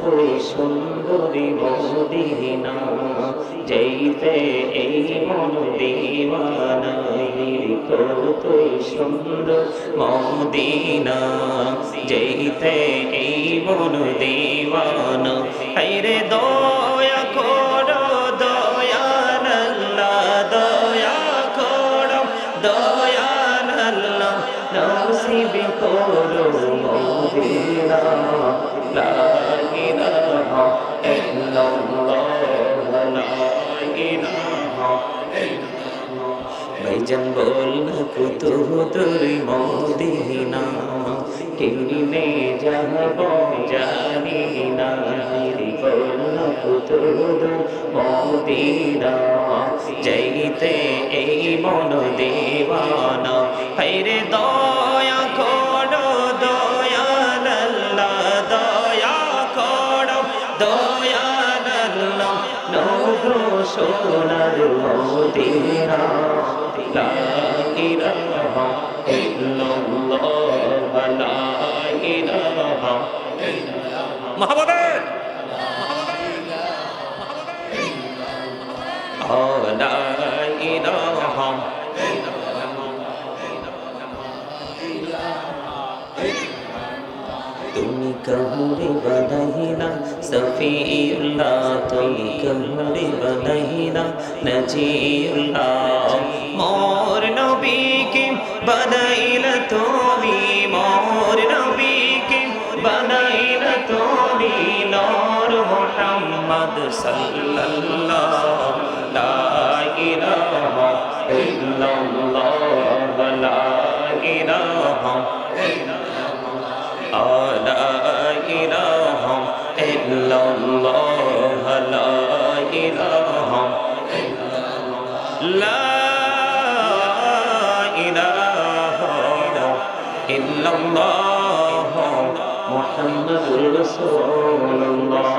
কতই সুন্দরী মদিনা যেইতে এই মন দিওয়ানা তুই সুন্দর মদিনা, যেইতে এই মন দিওয়ানা। হাইরে ভাইজান বল কত তোর মদিনা। কিনে যাব জানি না বল কত মদিনা। যাইতে এই মন দেওয়ানা হাইরে দয়া করো দয়াল্লাহ দয়া করো দয়াল্লাহ নগো সোনার মদিনা। ইলাহা তুমি কহুরে বদাইনা সফিউল্লাহ, তুমি কহুরে বদাইনা নজিউল্লাহ, মোর নবীকে বদাইলা তুমি, মোর নবীকে বদাইলা তুমি। মুহাম্মদ সাল্লাল্লাহ লা ইলাহা ইল্লাল্লাহ লা ইলাহা لا إله إلا الله لا إله لا إله إلا الله محمد رسول الله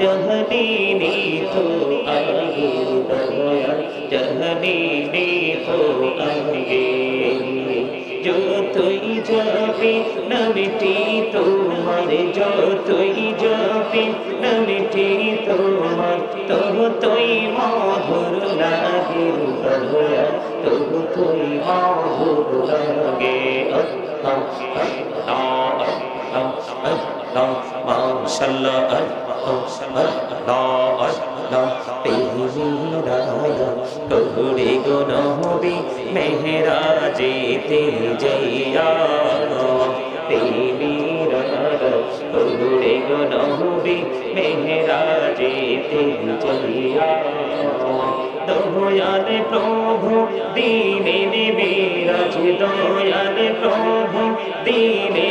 जहनी तो आगे जहनी तो आगे जो तुई जाबे नमिटी तुम्हारे जो तुई जाबे नमिटी তোমার ততই মধুর লাগে দয়া ততই মধুর লাগে মাশাল্লাহ কহুরে গো নহবি মেহরা যেতে যাইয়া কহুরে গো নহবি মেহরা যেতে যাইয়া দয়ালে প্রভু দিনে নিবিরাজ দয়ালে প্রভু দিনে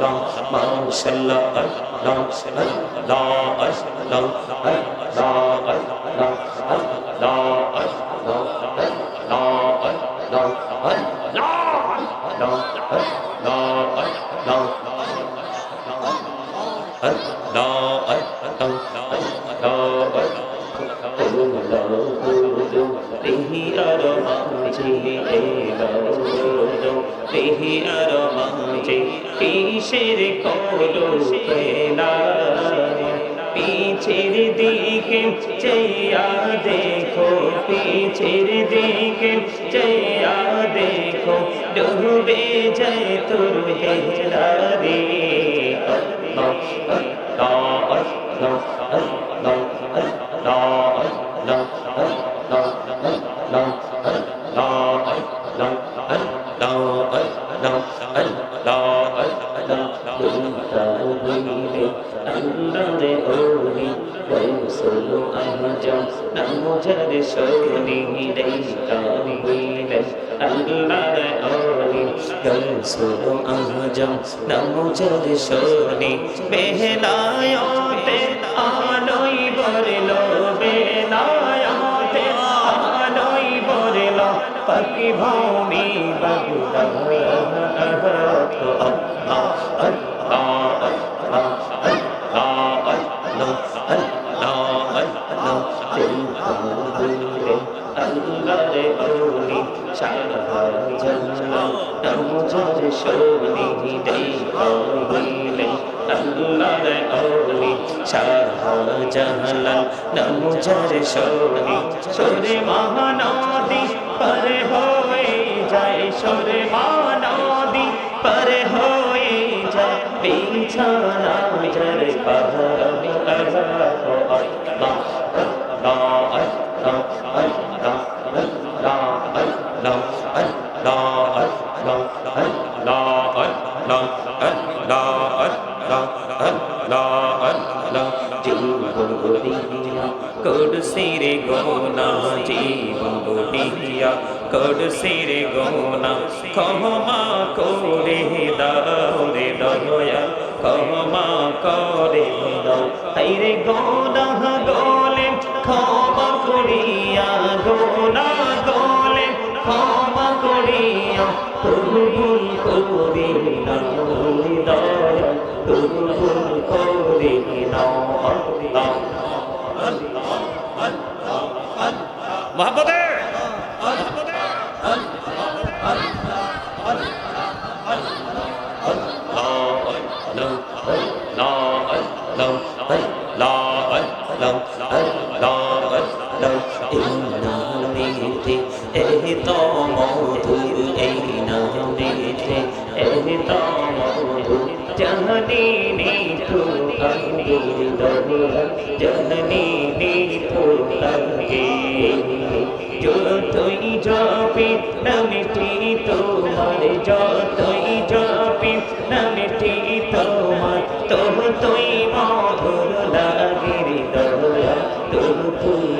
الله ما شاء الله الله الله الله الله الله He had a কিসের কলো পেলা পিছের দিকে চেয়া দেখো, পিছের দিকে চেয়া দেখো, ডুবে যায় তোর হেলা রে নামজার শোনি রে কামিলে আল্লাহ ওলি রসুল আজম নামজার শোনি বেহনায়তে আলোই বরলো বেলায়তে আলোই বরলো পাকি ভূমি বাগুদা শাহজাহান নমুজার সোনি সোরে মহানদী পরে হয়ে যায় সোরে মহানদী পরে হয়ে যায় বিছানা জর পাহাড়ি আল্লাহ কড়সিরে গোনা জীবন বটিয়া কড়সিরে গোনা, ক্ষমা করে দাও রে দয়া ক্ষমা করে দাও। হাইরে গোনা গোলে ক্ষমা করিয়া, গোনা গোলে ভুল করি তুমি ভুল করি আল্লাহ। মহাপদে! এই যতই জপি নামটি তোমার যতই জপি নামটি তোমার ততই মধুর লাগে দয়া তুই মধুর